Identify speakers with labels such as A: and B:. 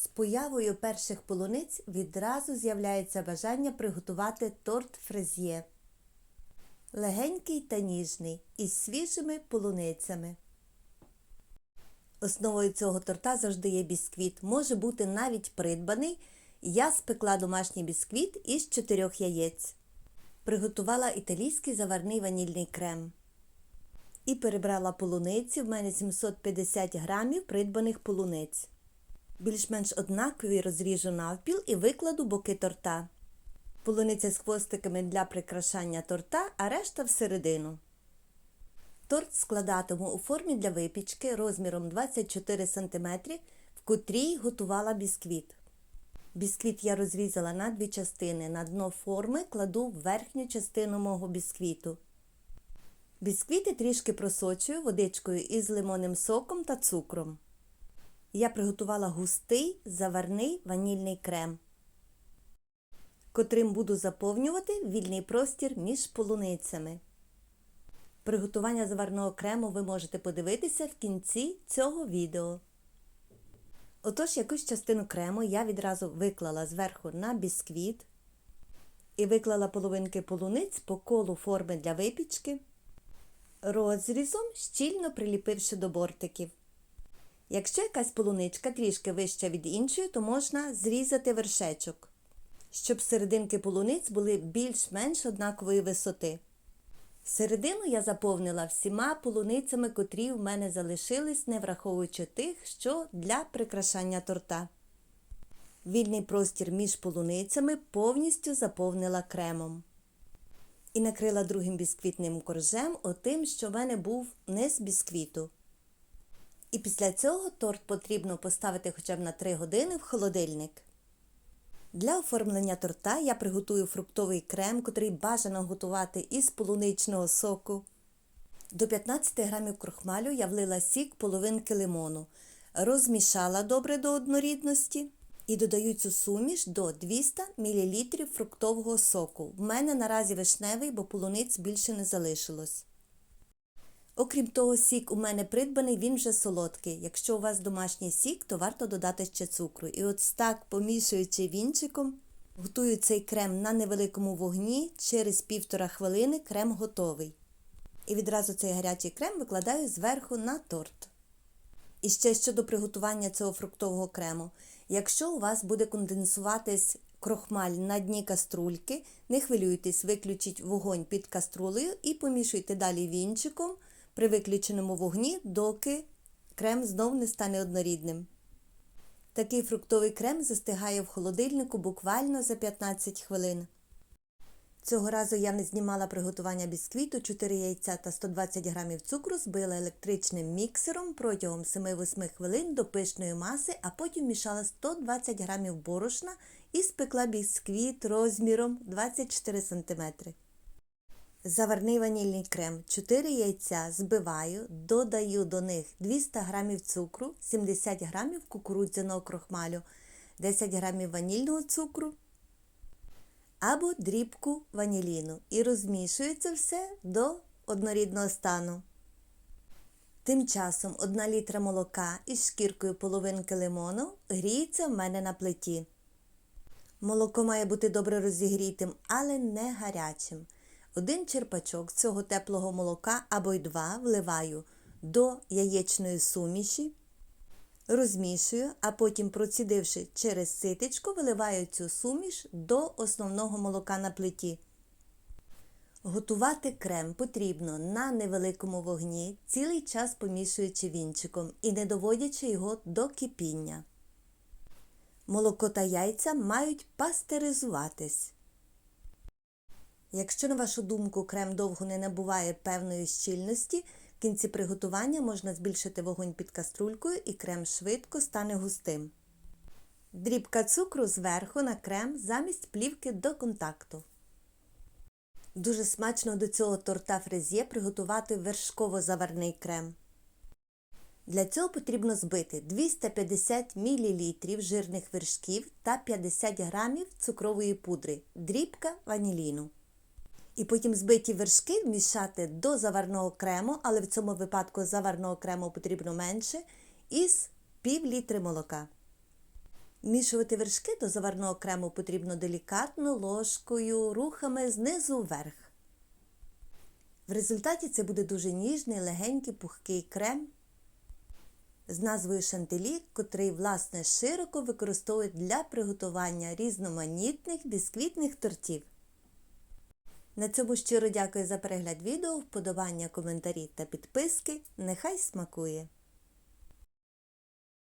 A: З появою перших полуниць відразу з'являється бажання приготувати торт фрезьє. Легенький та ніжний із свіжими полуницями. Основою цього торта завжди є бісквіт. Може бути навіть придбаний. Я спекла домашній бісквіт із чотирьох яєць. Приготувала італійський заварний ванільний крем. І перебрала полуниці. В мене 750 грамів придбаних полуниць. Більш-менш однакові розріжу навпіл і викладу боки торта. Полуниця з хвостиками для прикрашання торта, а решта всередину. Торт складатиму у формі для випічки розміром 24 см, в котрій готувала бісквіт. Бісквіт я розрізала на дві частини. На дно форми кладу верхню частину мого бісквіту. Бісквіти трішки просочую водичкою із лимонним соком та цукром. Я приготувала густий заварний ванільний крем, котрим буду заповнювати вільний простір між полуницями. Приготування заварного крему ви можете подивитися в кінці цього відео. Отож, якусь частину крему я відразу виклала зверху на бісквіт і виклала половинки полуниць по колу форми для випічки, розрізом щільно приліпивши до бортиків. Якщо якась полуничка трішки вища від іншої, то можна зрізати вершечок, щоб серединки полуниць були більш-менш однакової висоти. Середину я заповнила всіма полуницями, котрі в мене залишились, не враховуючи тих, що для прикрашання торта. Вільний простір між полуницями повністю заповнила кремом. І накрила другим бісквітним коржем, отим, що в мене був не з бісквіту. І після цього торт потрібно поставити хоча б на 3 години в холодильник. Для оформлення торта я приготую фруктовий крем, котрий бажано готувати із полуничного соку. До 15 грамів крохмалю я влила сік половинки лимону, розмішала добре до однорідності і додаю цю суміш до 200 мл фруктового соку. В мене наразі вишневий, бо полуниць більше не залишилось. Окрім того, сік у мене придбаний, він вже солодкий. Якщо у вас домашній сік, то варто додати ще цукру. І от так, помішуючи вінчиком, готую цей крем на невеликому вогні, через півтора хвилини крем готовий. І відразу цей гарячий крем викладаю зверху на торт. І ще щодо приготування цього фруктового крему. Якщо у вас буде конденсуватись крохмаль на дні каструльки, не хвилюйтесь, виключіть вогонь під каструлею і помішуйте далі вінчиком при виключеному вогні, доки крем знов не стане однорідним. Такий фруктовий крем застигає в холодильнику буквально за 15 хвилин. Цього разу я не знімала приготування бісквіту, 4 яйця та 120 г цукру збила електричним міксером протягом 7-8 хвилин до пишної маси, а потім мішала 120 г борошна і спекла бісквіт розміром 24 см. Заварний ванільний крем, 4 яйця збиваю, додаю до них 200 г цукру, 70 г кукурудзяного крохмалю, 10 г ванільного цукру або дрібку ваніліну і розмішую це все до однорідного стану. Тим часом 1 літра молока із шкіркою половинки лимону гріється в мене на плиті. Молоко має бути добре розігрітим, але не гарячим. Один черпачок цього теплого молока або й два вливаю до яєчної суміші, розмішую, а потім, процідивши через ситечко, виливаю цю суміш до основного молока на плиті. Готувати крем потрібно на невеликому вогні, цілий час помішуючи вінчиком і не доводячи його до кипіння. Молоко та яйця мають пастеризуватись. Якщо, на вашу думку, крем довго не набуває певної щільності, в кінці приготування можна збільшити вогонь під каструлькою і крем швидко стане густим. Дрібка цукру зверху на крем замість плівки до контакту. Дуже смачно до цього торта фрезє приготувати вершково-заварний крем. Для цього потрібно збити 250 мл жирних вершків та 50 г цукрової пудри, дрібка ваніліну. І потім збиті вершки вмішати до заварного крему, але в цьому випадку заварного крему потрібно менше, із пів літри молока. Мішувати вершки до заварного крему потрібно делікатно ложкою, рухами знизу вверх. В результаті це буде дуже ніжний, легенький, пухкий крем з назвою Шантилі, котрий, власне, широко використовують для приготування різноманітних бісквітних тортів. На цьому щиро дякую за перегляд відео, вподобання, коментарі та підписки. Нехай смакує!